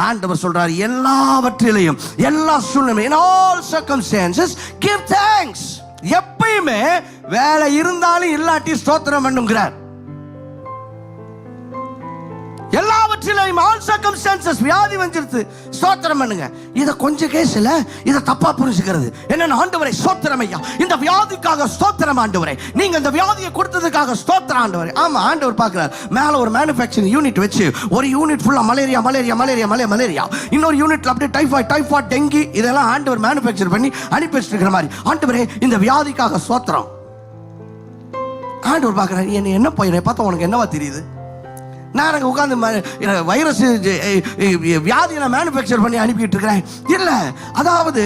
ஆண்டவர் சொல்றார் எல்லாவற்றிலையும் எல்லா சூழ்நிலை in all circumstances எப்பயுமே வேலை இருந்தாலும் இல்லாட்டி ஸ்தோத்திரம் பண்ணுங்கிறார். எல்லாவற்றிலையும் ஆல் சர்க்கம்ஸ்டான்சஸ் வியாதி வந்துருது சோத்திரம் பண்ணுங்க. இதை கொஞ்சம் கேஸ்ல இதை தப்பா புரிஞ்சுக்கிறது. என்னன்னா ஆண்டவரை சோத்திரம் ஐயா. இந்த வியாதிக்காக ஸ்தோத்திரம் ஆண்டவரே. நீங்க இந்த வியாதியை கொடுத்ததுக்காக ஸ்தோத்திரம் ஆண்டவரே. ஆமா ஆண்டவர் பார்க்கிறார். மேல ஒரு மேனுஃபேக்சரிங் யூனிட் வச்சு ஒரு யூனிட் ஃபுல்லா மலேரியா மலேரியா மலேரியா மலே மலேரியா இன்னொரு யூனிட்ல அப்படியே டைஃபாய்ட் டைஃபாய்ட் டெங்கி இதெல்லாம் ஆண்டவர் மேனுஃபேக்சர் பண்ணி அனுப்பி வச்சிருக்கிற மாதிரி. ஆண்டவரே இந்த வியாதிக்காக சோத்திரம் ஆண்டவர் பார்க்குறாரு என்ன என்ன பையனை பார்த்தா உனக்கு என்னவா தெரியுது? நான் அங்கே உட்காந்து வைரஸ் வியாதி நான் மேனுஃபேக்சர் பண்ணி அனுப்பிட்டு இருக்கிறேன். இல்லை அதாவது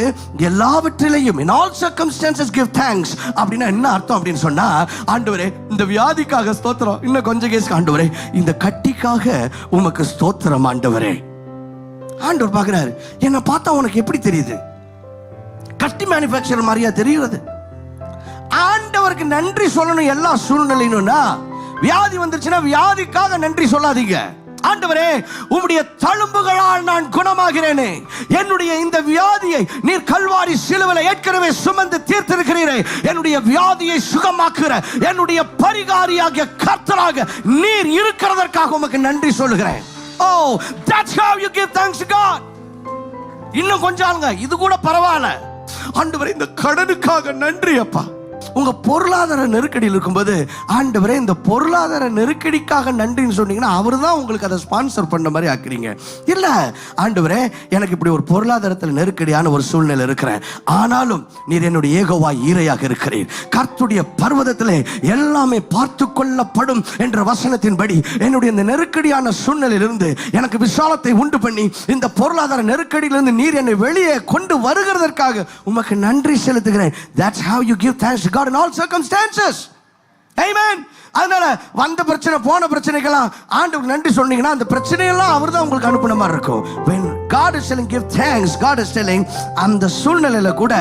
எல்லாவற்றிலையும் in all circumstances give thanks அப்படின்னா என்ன அர்த்தம் அப்படின்னு சொன்னா ஆண்டவரே இந்த வியாதிக்காக ஸ்தோத்திரம். இன்னும் கொஞ்சம் கேஸ்க்கு ஆண்டவரே இந்த கட்டிக்காக உமக்கு ஸ்தோத்திரம் ஆண்டவரே. ஆண்டவர் பார்க்குறாரு என்னை பார்த்தா உனக்கு எப்படி தெரியுது? கட்டி மேனுஃபேக்சர் மாதிரியா தெரியுறது ஆண்டவருக்கு நன்றி சொல்லணும் எல்லா சூழ்நிலையிலும்னா வியாதி வந்துருச்சுன்னா வியாதிக்காக நன்றி சொல்லாதீங்க. ஆண்டவரே உம்முடைய தழும்புகளால் நான் குணமாகிறேனே. என்னுடைய இந்த வியாதியை நீர் கல்வாரி சிலுவில ஏற்கனவே சுமந்து தீர்த்திருக்கிறீரே. என்னுடைய வியாதியை சுகமாக்குற என்னுடைய பரிகாரியாகிய கர்த்தராக நீர் இருக்கிறதற்காக உமக்கு நன்றி சொல்லுகிறேன். ஓ that's how you give thanks God இன்னும் கொஞ்சம் ஆளுங்க இது கூட பரவாயில்ல. ஆண்டவரே இந்த கடனுக்காக நன்றி அப்பா. உங்க பொருளாதார நெருக்கடியில் இருக்கும்போது ஆண்டவரே இந்த பொருளாதார நெருக்கடிக்காக நன்றின்னு சொன்னீங்கன்னா அவர் தான் உங்களுக்கு அதை ஸ்பான்சர் பண்ண மாதிரி ஆக்குறீங்க. இல்ல ஆண்டவரே எனக்கு இப்படி ஒரு பொருளாதாரத்தில் நெருக்கடியான ஒரு சூழ்நிலை இருக்கிறேன் ஆனாலும் நீர் என்னுடைய ஏகவா ஈரையாக இருக்கிறீர். கர்த்துடைய பர்வதத்தில் எல்லாமே பார்த்து கொள்ளப்படும் என்ற வசனத்தின்படி என்னுடைய இந்த நெருக்கடியான சூழ்நிலையிலிருந்து எனக்கு விசாலத்தை உண்டு பண்ணி இந்த பொருளாதார நெருக்கடியிலிருந்து நீர் என்னை வெளியே கொண்டு வருகிறதற்காக உமக்கு நன்றி செலுத்துகிறேன். That's how you give thanks God in all circumstances circumstances அதனால வந்த பிரச்சனை போன பிரச்சனைக்கெல்லாம் ஆண்டவருக்கு நன்றி சொன்னீங்கன்னா அந்த பிரச்சனையெல்லாம் அவர் தான் உங்களுக்கு அனுப்பின மாதிரி இருக்கும். When God is telling give thanks God is telling அந்த சூழ்நிலையில கூட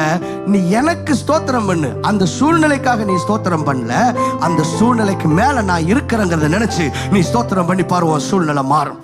நீ எனக்கு ஸ்தோத்திரம் பண்ணு. அந்த சூழ்நிலைக்காக நீ ஸ்தோத்திரம் பண்ணல. அந்த சூழ்நிலைக்கு மேல நான் இருக்கிறேங்கிறத நினைச்சு நீ ஸ்தோத்திரம் பண்ணி பாருவோம் சூழ்நிலை மாறும்.